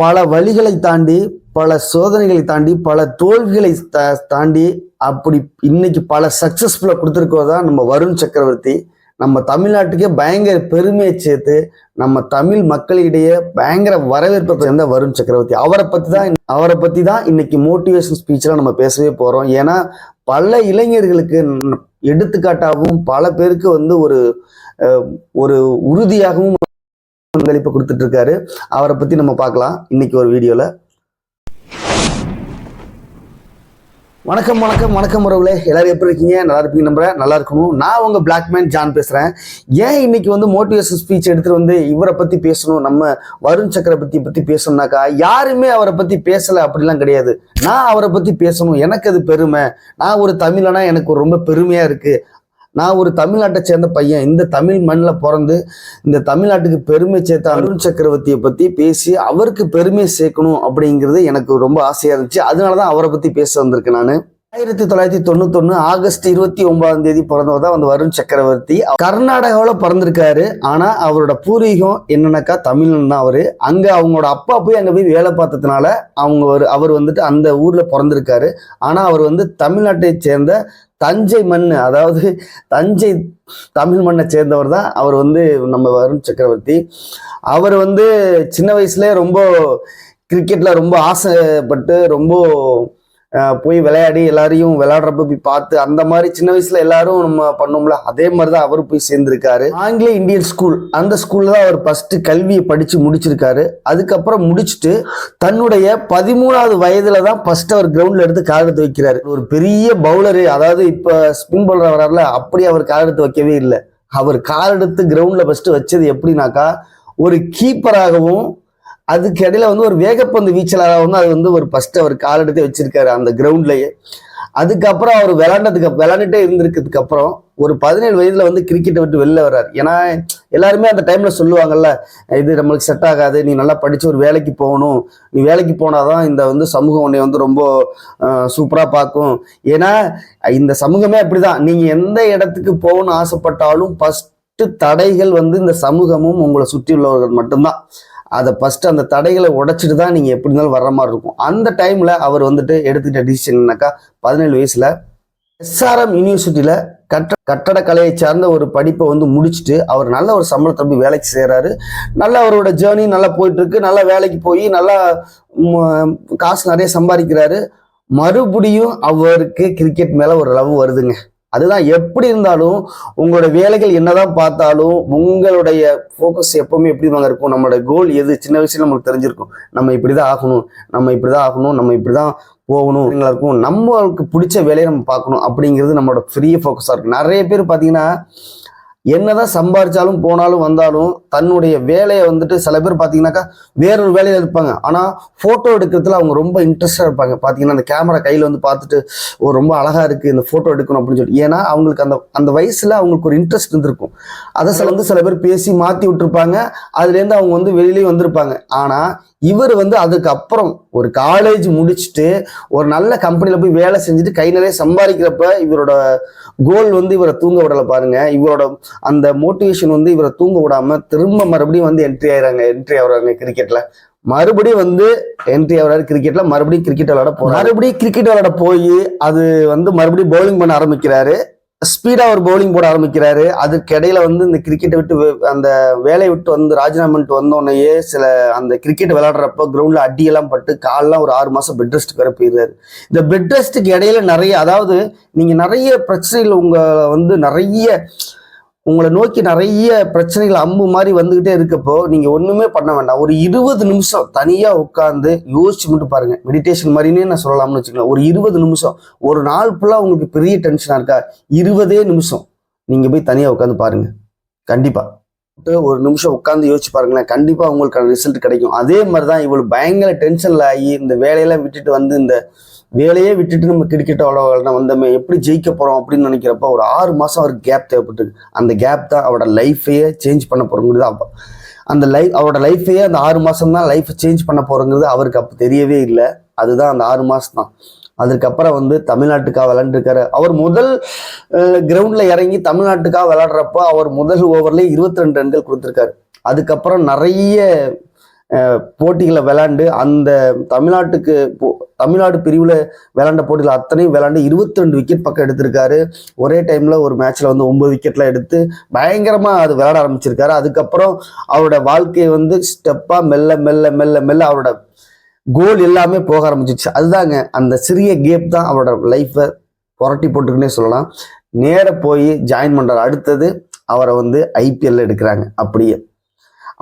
பல வழிகளை தாண்டி பல சோதனைகளை தாண்டி பல தோல்விகளை தாண்டி அப்படி இன்னைக்கு பல சக்சஸ்ஃபுல்லாக கொடுத்துருக்கோதான் நம்ம வருண் சக்கரவர்த்தி. நம்ம தமிழ்நாட்டுக்கே பயங்கர பெருமையை சேர்த்து நம்ம தமிழ் மக்களிடையே பயங்கர வரவேற்பை சேர்ந்த வருண் சக்கரவர்த்தி. அவரை பற்றி தான் அவரை பற்றி தான் இன்னைக்கு மோட்டிவேஷன் ஸ்பீச்செலாம் நம்ம பேசவே போகிறோம் ஏன்னா பல இளைஞர்களுக்கு எடுத்துக்காட்டாகவும் பல பேருக்கு வந்து ஒரு ஒரு உறுதியாகவும் பங்களிப்பு கொடுத்துட்டு இருக்காரு அவரை பத்தி நம்ம பார்க்கலாம். இன்னைக்கு ஒரு வீடியோல. வணக்கம் வணக்கம் வணக்கம் உறவுகளே. எல்லாரும் எப்படி இருக்கீங்க? நல்லா இருப்பீங்க நம்புறேன். நல்லா இருக்கணும். நான் உங்க பிளாக்மேன் ஜான் பேசுறேன். ஏன் இன்னைக்கு வந்து மோட்டிவேஷன் ஸ்பீச் எடுத்துட்டு வந்து இவரை பத்தி பேசணும்? நம்ம வருண் சக்கரவர்த்தி பத்தி பேசணும்னாக்கா யாருமே அவரை பத்தி பேசல அப்படிலாம் கிடையாது. நான் அவரை பத்தி பேசணும். எனக்கு அது பெருமை. நான் ஒரு தமிழனா எனக்கு ரொம்ப பெருமையா இருக்கு. நான் ஒரு தமிழ்நாட்டை சேர்ந்த பையன். இந்த தமிழ் மண்ணில் பிறந்து இந்த தமிழ்நாட்டுக்கு பெருமை சேர்த்த அருண் சக்கரவர்த்தியை பற்றி பேசி அவருக்கு பெருமை சேர்க்கணும் அப்படிங்கிறது எனக்கு ரொம்ப ஆசையாக இருந்துச்சு. அதனால தான் அவரை பற்றி பேச வந்திருக்கேன் நான். ஆயிரத்தி தொள்ளாயிரத்தி தொண்ணூத்தொன்னு ஆகஸ்ட் இருபத்தி ஒன்பதாம் தேதி பிறந்தவர் தான் வந்து வருண் சக்கரவர்த்தி. கர்நாடகாவில் பிறந்திருக்காரு. ஆனா அவரோட பூர்வீகம் என்னன்னாக்கா தமிழ்னு தான் அவரு. அங்க அவங்களோட அப்பா போய் அங்க போய் வேலை பார்த்ததுனால அவங்க ஒரு அவர் வந்துட்டு அந்த ஊர்ல பிறந்திருக்காரு. ஆனா அவர் வந்து தமிழ்நாட்டை சேர்ந்த தஞ்சை மண் அதாவது தஞ்சை தமிழ் மண்ணை சேர்ந்தவர் தான் அவர் வந்து நம்ம வருண் சக்கரவர்த்தி. அவர் வந்து சின்ன வயசுலேயே ரொம்ப கிரிக்கெட்டில் ரொம்ப ஆசைப்பட்டு ரொம்ப போய் விளையாடி எல்லாரையும் விளையாடுறப்ப போய் பார்த்து அந்த மாதிரி சின்ன வயசுல எல்லாரும் நம்ம பண்ணோம்ல அதே மாதிரி தான் அவர் போய் சேர்ந்திருக்காரு. ஆங்கில இந்தியன் ஸ்கூல் அந்த ஸ்கூல்ல தான் அவர் ஃபர்ஸ்ட் கல்வியை படிச்சு முடிச்சிருக்காரு. அதுக்கப்புறம் முடிச்சுட்டு தன்னுடைய பதிமூணாவது வயதுல தான் ஃபர்ஸ்ட் அவர் கிரவுண்ட்ல எடுத்து கால் எடுத்து வைக்கிறாரு. ஒரு பெரிய பவுலரு அதாவது இப்ப ஸ்பின் பவுலர் வராருல அப்படி அவர் கால் எடுத்து வைக்கவே இல்லை. அவர் கால் எடுத்து கிரவுண்ட்ல ஃபர்ஸ்ட் வச்சது எப்படின்னாக்கா ஒரு கீப்பராகவும் அதுக்கு இடையில வந்து ஒரு வேகப்பந்து வீச்சலாக வந்து அது வந்து ஒரு ஃபர்ஸ்ட் அவர் கால் எடுத்து வச்சிருக்காரு அந்த கிரவுண்ட்லயே அதுக்கப்புறம் அவர் விளாண்டதுக்கு விளாண்டுட்டே இருந்திருக்கிறதுக்கு அப்புறம் ஒரு பதினேழு வயதுல வந்து கிரிக்கெட்டை விட்டு வெளில வர்றாரு. ஏன்னா எல்லாருமே அந்த டைம்ல சொல்லுவாங்கல்ல இது நம்மளுக்கு செட் ஆகாது நீ நல்லா படிச்சு ஒரு வேலைக்கு போகணும். நீ வேலைக்கு போனாதான் இந்த வந்து சமூகம் உன்னை வந்து ரொம்ப சூப்பரா பார்க்கும். ஏன்னா இந்த சமூகமே அப்படிதான். நீங்க எந்த இடத்துக்கு போகணும்னு ஆசைப்பட்டாலும் ஃபர்ஸ்ட் தடைகள் வந்து இந்த சமூகமும் உங்களை சுற்றி உள்ளவர்கள் மட்டும்தான். அதை ஃபஸ்ட்டு அந்த தடைகளை உடைச்சிட்டு தான் நீங்கள் எப்படி இருந்தாலும் வர்ற மாதிரி இருக்கும். அந்த டைமில் அவர் வந்துட்டு எடுத்துக்கிட்ட டிசிஷன்னாக்கா பதினேழு வயசில் எஸ்ஆர்எம் யூனிவர்சிட்டியில் கட்ட கட்டடக்கலையை சார்ந்த ஒரு படிப்பை வந்து முடிச்சுட்டு அவர் நல்ல ஒரு சம்பளத்தை போய் வேலைக்கு செய்கிறாரு நல்ல அவரோட ஜேர்னி நல்லா போயிட்டுருக்கு. நல்லா வேலைக்கு போய் நல்லா காசு நிறைய சம்பாதிக்கிறாரு. மறுபடியும் அவருக்கு கிரிக்கெட் மேலே ஒரு லவ் வருதுங்க. அதுதான் எப்படி இருந்தாலும் உங்களோட வேலைகள் என்னதான் பார்த்தாலும் உங்களுடைய ஃபோக்கஸ் எப்பவுமே எப்படி வாங்க இருக்கும். நம்மளோட கோல் எது? சின்ன வயசுல நம்மளுக்கு தெரிஞ்சிருக்கும். நம்ம இப்படிதான் ஆகணும். நம்ம இப்படிதான் ஆகணும். நம்ம இப்படிதான் போகணும். இருக்கும். நம்மளுக்கு பிடிச்ச வேலையை நம்ம பார்க்கணும். அப்படிங்கிறது நம்மளோட ஃப்ரீ ஃபோக்கஸாக இருக்கும். நிறைய பேர் பார்த்தீங்கன்னா என்னதான் சம்பாரிச்சாலும் போனாலும் வந்தாலும் தன்னுடைய வேலையை வந்துட்டு சில பேர் பார்த்தீங்கன்னாக்கா வேறொரு வேலையில் இருப்பாங்க. ஆனால் ஃபோட்டோ எடுக்கிறதுல அவங்க ரொம்ப இன்ட்ரெஸ்டாக இருப்பாங்க. பார்த்தீங்கன்னா அந்த கேமரா கையில் வந்து பார்த்துட்டு ஒரு ரொம்ப அழகாக இருக்குது இந்த ஃபோட்டோ எடுக்கணும் அப்படின்னு சொல்லி. ஏன்னா அவங்களுக்கு அந்த அந்த வயசில் அவங்களுக்கு ஒரு இன்ட்ரெஸ்ட் இருந்திருக்கும். அதை சில வந்து சில பேர் பேசி மாற்றி விட்டுருப்பாங்க. அதுலேருந்து அவங்க வந்து வெளியிலேயும் வந்திருப்பாங்க. ஆனால் இவர் வந்து அதுக்கப்புறம் ஒரு காலேஜ் முடிச்சுட்டு ஒரு நல்ல கம்பெனியில் போய் வேலை செஞ்சுட்டு கை நிறைய சம்பாதிக்கிறப்ப இவரோட கோல் வந்து இவரை தூங்க விடலை பாருங்க. இவரோட அந்த மோட்டிவேஷன் வந்து இவரை தூங்க விடாம திரும்ப மறுபடியும் வந்து என்ட்ரி ஆயிடுறாங்க என்ட்ரி ஆகுறாங்க கிரிக்கெட்ல மறுபடியும் வந்து என்ட்ரி ஆகிறாரு கிரிக்கெட்ல மறுபடியும் கிரிக்கெட் விளையாட போறாரு. மறுபடியும் கிரிக்கெட் விளையாட போய் அது வந்து மறுபடியும் பவுலிங் பண்ண ஆரம்பிக்கிறாரு. ஸ்பீடாக ஒரு பவுலிங் போட ஆரம்பிக்கிறாரு. அதுக்கு இடையில வந்து இந்த கிரிக்கெட்டை விட்டு வே- அந்த வேலையை விட்டு வந்து ராஜினாமா பண்ணிட்டு வந்தோடனேயே சில அந்த கிரிக்கெட் விளையாடுறப்ப கிரவுண்டில் அடியெல்லாம் பட்டு காலெலாம் ஒரு ஆறு மாதம் பெட் ரெஸ்ட் வேற போயிடுறாரு. இந்த பெட் ரெஸ்ட்டுக்கு இடையில நிறைய அதாவது நீங்கள் நிறைய பிரச்சனைகள் உங்களை வந்து நிறைய உங்களை நோக்கி நிறைய பிரச்சனைகள் அம்பு மாதிரி வந்துகிட்டே இருக்கப்போ நீங்க ஒண்ணுமே பண்ண வேண்டாம். ஒரு இருபது நிமிஷம் தனியா உட்காந்து யோசிச்சு மட்டும் பாருங்க. மெடிடேஷன் மாதிரினே நான் சொல்லலாம்னு வச்சுக்கலாம் ஒரு இருபது நிமிஷம். ஒரு நாள் ஃபுல்லா உங்களுக்கு பெரிய டென்ஷனா இருக்கா? இருபதே நிமிஷம். நீங்க போய் தனியா உட்காந்து பாருங்க. கண்டிப்பா. ஒரு நிமிஷம் உட்காந்து யோசிச்சு பாருங்களேன். கண்டிப்பா உங்களுக்கான ரிசல்ட் கிடைக்கும். அதே மாதிரி தான் இவ்வளவு பயங்கர டென்ஷன்ல ஆகி இந்த வேலையெல்லாம் விட்டுட்டு வந்து இந்த வேலையே விட்டுட்டு நம்ம கிரிக்கெட் விளையாட வந்தோமே எப்படி ஜெயிக்க போறோம் அப்படின்னு நினைக்கிறப்ப ஒரு ஆறு மாசம் அவருக்கு கேப் தேவைப்பட்டிருக்கு. அந்த கேப் தான் அவரோட லைஃபையே சேஞ்ச் பண்ண போறோங்கிறது அப்போ அந்த லைஃப் அவரோட லைஃபையே அந்த ஆறு மாசம் தான் லைஃப் சேஞ்ச் பண்ண போறோங்கிறது அவருக்கு அப்போ தெரியவே இல்லை. அதுதான் அந்த ஆறு மாசம் தான் அதுக்கப்புறம் வந்து தமிழ்நாட்டுக்காக விளாண்டுருக்காரு அவர் முதல் கிரவுண்டில் இறங்கி தமிழ்நாட்டுக்காக விளையாடுறப்போ அவர் முதல் ஓவர்லேயே இருபத்தி ரெண்டு ரன்கள் கொடுத்துருக்காரு. அதுக்கப்புறம் நிறைய போட்டிகளை விளாண்டு அந்த தமிழ்நாட்டுக்கு போ- தமிழ்நாடு பிரிவில் விளாண்ட போட்டியில் அத்தனையும் விளாண்டு இருபத்தி ரெண்டு விக்கெட் பக்கம் எடுத்திருக்காரு. ஒரே டைமில் ஒரு மேட்ச்சில் வந்து ஒம்பது விக்கெட்லாம் எடுத்து பயங்கரமாக அது விளாட ஆரம்பிச்சிருக்காரு. அதுக்கப்புறம் அவரோட வாழ்க்கையை வந்து ஸ்டெப்பாக மெல்ல மெல்ல மெல்ல மெல்ல அவரோட கோல் எல்லாமே போக ஆரம்பிச்சிச்சு. அதுதாங்க அந்த சிறிய கேப் தான் அவரோட லைஃப்பை புரட்டி போட்டுக்குன்னே சொல்லலாம். நேர போய் ஜாயின் பண்ணுறாரு அடுத்தது அவரை வந்து ஐபிஎல்ல எடுக்கிறாங்க. அப்படியே.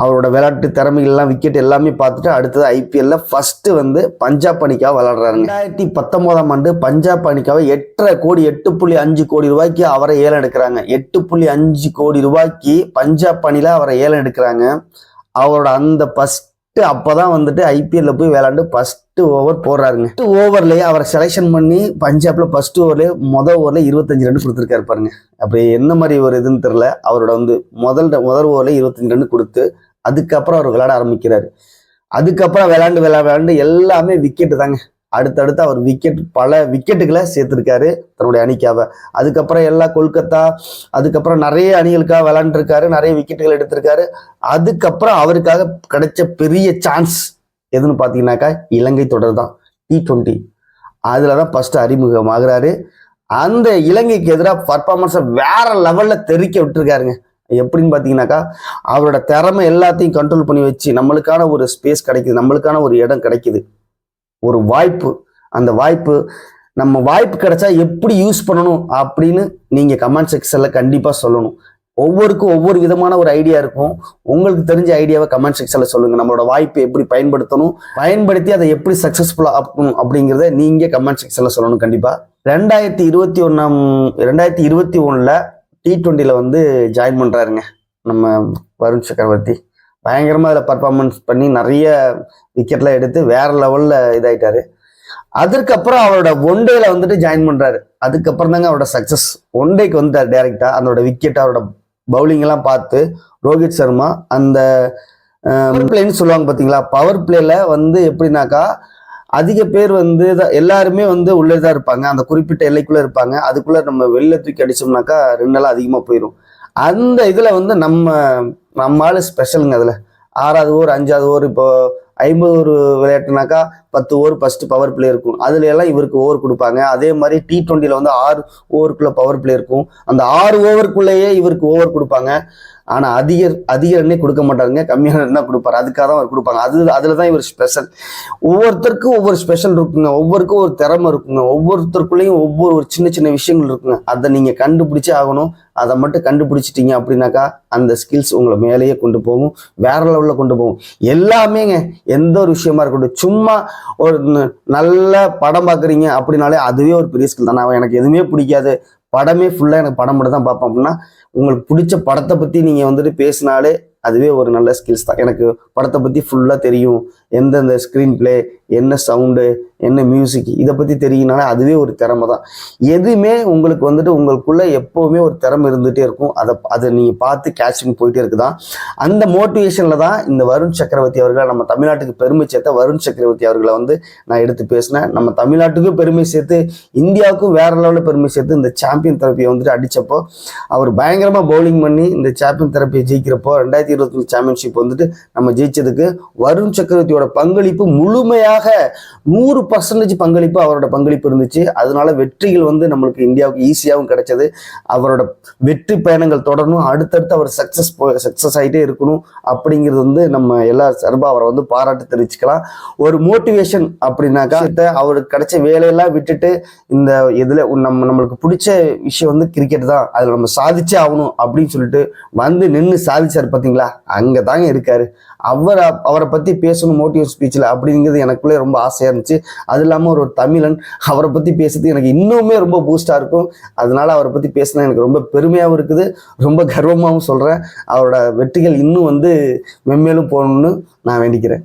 அவரோட விளையாட்டு திறமைகள்லாம் விக்கெட் எல்லாமே பார்த்துட்டு அடுத்தது ஐபிஎல்ல ஃபர்ஸ்ட் வந்து பஞ்சாப் அணிக்காக விளையாடுறாருங்க. ரெண்டாயிரத்தி பத்தொன்பதாம் ஆண்டு பஞ்சாப் அணிக்காக எட்டரை கோடி எட்டு புள்ளி அஞ்சு கோடி ரூபாய்க்கு அவரை ஏலம் எடுக்கிறாங்க. எட்டு புள்ளி அஞ்சு கோடி ரூபாய்க்கு பஞ்சாப் அணியில் அவரை ஏலம் எடுக்கிறாங்க. அவரோட அந்த ஃபர்ஸ்ட் அப்பதான் வந்துட்டு ஐபிஎல்ல போய் விளாண்டு ஃபர்ஸ்ட் ஓவர் போடுறாருங்க. ஃபர்ஸ்ட் ஓவர்லயே அவரை செலெக்ஷன் பண்ணி பஞ்சாப்ல ஃபர்ஸ்ட் ஓவர்லயே மொதல் ஓவர்ல இருபத்தஞ்சு ரன் கொடுத்துருக்காரு பாருங்க. அப்படி என்ன மாதிரி ஒரு இதுன்னு தெரியல. அவரோட வந்து முதல் முதல் ஓவர்ல இருபத்தஞ்சு ரன் கொடுத்து அதுக்கப்புறம் அவர் விளையாட ஆரம்பிக்கிறாரு. அதுக்கப்புறம் விளாண்டு விளையாண்டு விளையாண்டு எல்லாமே விக்கெட்டு தாங்க. அடுத்தடுத்து அவர் விக்கெட் பல விக்கெட்டுகளை சேர்த்துருக்காரு தன்னுடைய அணிக்காக. அதுக்கப்புறம் எல்லா கொல்கத்தா அதுக்கப்புறம் நிறைய அணிகளுக்காக விளாண்டுருக்காரு நிறைய விக்கெட்டுகள் எடுத்திருக்காரு. அதுக்கப்புறம் அவருக்காக கிடைச்ச பெரிய சான்ஸ் எதுன்னு பார்த்தீங்கன்னாக்கா இலங்கை தொடர் தான் டி ட்வெண்ட்டி அதில் தான் ஃபஸ்ட்டு அறிமுகமாகிறாரு அந்த இலங்கைக்கு எதிராக பர்ஃபார்மன்ஸை வேற லெவலில் தெரிக்க விட்டுருக்காருங்க. எப்படின்னு பார்த்தீங்கன்னாக்கா அவரோட திறமை எல்லாத்தையும் கண்ட்ரோல் பண்ணி வச்சு நம்மளுக்கான ஒரு ஸ்பேஸ் கிடைக்குது நம்மளுக்கான ஒரு இடம் கிடைக்குது. ஒரு வாய்ப்பு. அந்த வாய்ப்பு நம்ம வாய்ப்பு கிடைச்சா எப்படி யூஸ் பண்ணணும் அப்படின்னு நீங்க கமெண்ட் செக்ஷன்ல கண்டிப்பா சொல்லணும். ஒவ்வொருக்கும் ஒவ்வொரு விதமான ஒரு ஐடியா இருக்கும். உங்களுக்கு தெரிஞ்ச ஐடியாவை கமெண்ட் செக்ஷன்ல சொல்லுங்க. நம்மளோட வாய்ப்பை எப்படி பயன்படுத்தணும் பயன்படுத்தி அதை எப்படி சக்சஸ்ஃபுல்லா ஆக்கணும் அப்படிங்கிறத நீங்க கமெண்ட் செக்ஷன்ல சொல்லணும் கண்டிப்பா. ரெண்டாயிரத்தி இருபத்தி ஒன்னாம் ரெண்டாயிரத்தி இருபத்தி ஒன்றில் டி டுவெண்ட்டில வந்து ஜாயின் பண்றாருங்க நம்ம வருண் சக்கரவர்த்தி. பயங்கரமாக அதில் பர்ஃபார்மன்ஸ் பண்ணி நிறைய விக்கெட்லாம் எடுத்து வேற லெவலில் இதாயிட்டாரு. அதுக்கப்புறம் அவரோட ஒன் டேல வந்துட்டு ஜாயின் பண்ணுறாரு அதுக்கப்புறம் தாங்க அவரோட சக்ஸஸ் ஒன் டேக்கு வந்துட்டார் டேரெக்டாக அதோட விக்கெட் அவரோட பவுலிங் எல்லாம் பார்த்து ரோஹித் சர்மா அந்த பிளேன்னு சொல்லுவாங்க பார்த்தீங்களா பவர் பிளேல வந்து எப்படின்னாக்கா அதிக பேர் வந்து எல்லாருமே வந்து உள்ளே தான் இருப்பாங்க. அந்த குறிப்பிட்ட எல்லைக்குள்ளே இருப்பாங்க. அதுக்குள்ளே நம்ம வெளில தூக்கி அடிச்சோம்னாக்கா ரெண்டு நாள் அதிகமாக போயிடும் அந்த இதில் வந்து நம்ம நம்ம ஆள் ஸ்பெஷலுங்க அதில். ஆறாவது ஓவர் அஞ்சாவது ஓவர் இப்போ ஐம்பது ஓவர் விளையாட்டுனாக்கா பத்து ஓவர் ஃபர்ஸ்ட் பவர் பிளே இருக்கும். அதுல எல்லாம் இவருக்கு ஓவர் கொடுப்பாங்க. அதே மாதிரி டி டுவெண்ட்டில வந்து ஆறு ஓவருக்குள்ள பவர் பிளே இருக்கும். அந்த ஆறு ஓவருக்குள்ளேயே இவருக்கு ஓவர் கொடுப்பாங்க. ஆனா அதிக அதிக ரன்னே கொடுக்க மாட்டாருங்க. கம்மியான ரன் தான் கொடுப்பாரு. அதுக்காக தான் அவர் கொடுப்பாங்க. அது அதுல தான் இவர் ஸ்பெஷல் ஒவ்வொருத்தருக்கும் ஒவ்வொரு ஸ்பெஷல் இருக்குங்க. ஒவ்வொருக்கும் ஒரு திறமை இருக்குங்க. ஒவ்வொருத்தருக்குள்ளேயும் ஒவ்வொரு ஒரு சின்ன சின்ன விஷயங்கள் இருக்குங்க. அதை நீங்க கண்டுபிடிச்சே ஆகணும். அதை மட்டும் கண்டுபிடிச்சிட்டீங்க அப்படின்னாக்கா அந்த ஸ்கில்ஸ் உங்களை மேலேயே கொண்டு போகும். வேற லெவலில் கொண்டு போகும். எல்லாமேங்க எந்த ஒரு விஷயமா இருக்கட்டும். சும்மா ஒரு நல்ல படம் பார்க்குறீங்க அப்படின்னாலே அதுவே ஒரு பெரிய ஸ்கில் தான். நான் எனக்கு எதுவுமே பிடிக்காது. படமே ஃபுல்லாக எனக்கு படம் மட்டும் தான் பார்ப்பேன் அப்படின்னா உங்களுக்கு பிடிச்ச படத்தை பற்றி நீங்கள் வந்துட்டு பேசினாலே அதுவே ஒரு நல்ல ஸ்கில்ஸ் தான். எனக்கு படத்தை பற்றி ஃபுல்லாக தெரியும். எந்தெந்த ஸ்க்ரீன் ப்ளே என்ன சவுண்டு என்ன மியூசிக் இதை பற்றி தெரியுனாலே அதுவே ஒரு திறமை தான் எதுவுமே உங்களுக்கு வந்துட்டு உங்களுக்குள்ளே எப்போவுமே ஒரு திறமை இருந்துகிட்டே இருக்கும். அதை அதை நீங்கள் பார்த்து கேட்சிங் போயிட்டே இருக்குதான். அந்த மோட்டிவேஷனில் தான் இந்த வருண் சக்கரவர்த்தி அவர்களை நம்ம தமிழ்நாட்டுக்கு பெருமை சேர்த்த வருண் சக்கரவர்த்தி அவர்களை வந்து நான் எடுத்து பேசினேன். நம்ம தமிழ்நாட்டுக்கும் பெருமை சேர்த்து இந்தியாவுக்கும் வேற லெவலில் பெருமை சேர்த்து இந்த சாம்பியன் தெரப்பியை வந்துட்டு அடித்தப்போ அவர் பயங்கரமாக பவுலிங் பண்ணி இந்த சாம்பியன் தெரப்பியை ஜெயிக்கிறப்போ ரெண்டாயிரத்தி இருபத்தி சாம்பியன்ஷிப் வந்துட்டு நம்ம ஜெயிச்சதுக்கு வருண் சக்கரவர்த்தி அவரோட பங்களிப்பு முழுமையாக நூறு பர்சன்டேஜ் பங்களிப்பு அவரோட பங்களிப்பு இருந்துச்சு. அதனால வெற்றிகள் வந்து நம்மளுக்கு இந்தியாவுக்கு ஈஸியாகவும் கிடைச்சது. அவரோட வெற்றி பயணங்கள் தொடரணும். அடுத்தடுத்து அவர் சக்சஸ் சக்சஸ் ஆகிட்டே இருக்கணும் அப்படிங்கிறது வந்து நம்ம எல்லா சார்பாக அவரை வந்து பாராட்டு தெரிவிச்சுக்கலாம். ஒரு மோட்டிவேஷன் அப்படின்னாக்கா அவருக்கு கிடைச்ச வேலையெல்லாம் விட்டுட்டு இந்த இதில் நம்ம நம்மளுக்கு பிடிச்ச விஷயம் வந்து கிரிக்கெட் தான். அதில் நம்ம சாதிச்சே ஆகணும் அப்படின்னு சொல்லிட்டு வந்து நின்று சாதிச்சார் பார்த்தீங்களா அங்கே தாங்க இருக்காரு. அவரை அவரை பற்றி பேசணும் மோட்டிவ் ஸ்பீச்சில் அப்படிங்கிறது எனக்குள்ளே ரொம்ப ஆசையாக இருந்துச்சு. அது இல்லாமல் ஒரு தமிழன் அவரை பற்றி பேசுறது எனக்கு இன்னுமே ரொம்ப பூஸ்டாக இருக்கும். அதனால அவரை பற்றி பேசினா எனக்கு ரொம்ப பெருமையாகவும் இருக்குது. ரொம்ப கர்வமாகவும் சொல்கிறேன் அவரோட வெற்றிகள் இன்னும் வந்து மென்மேலும் போகணும்னு நான் வேண்டிக்கிறேன்.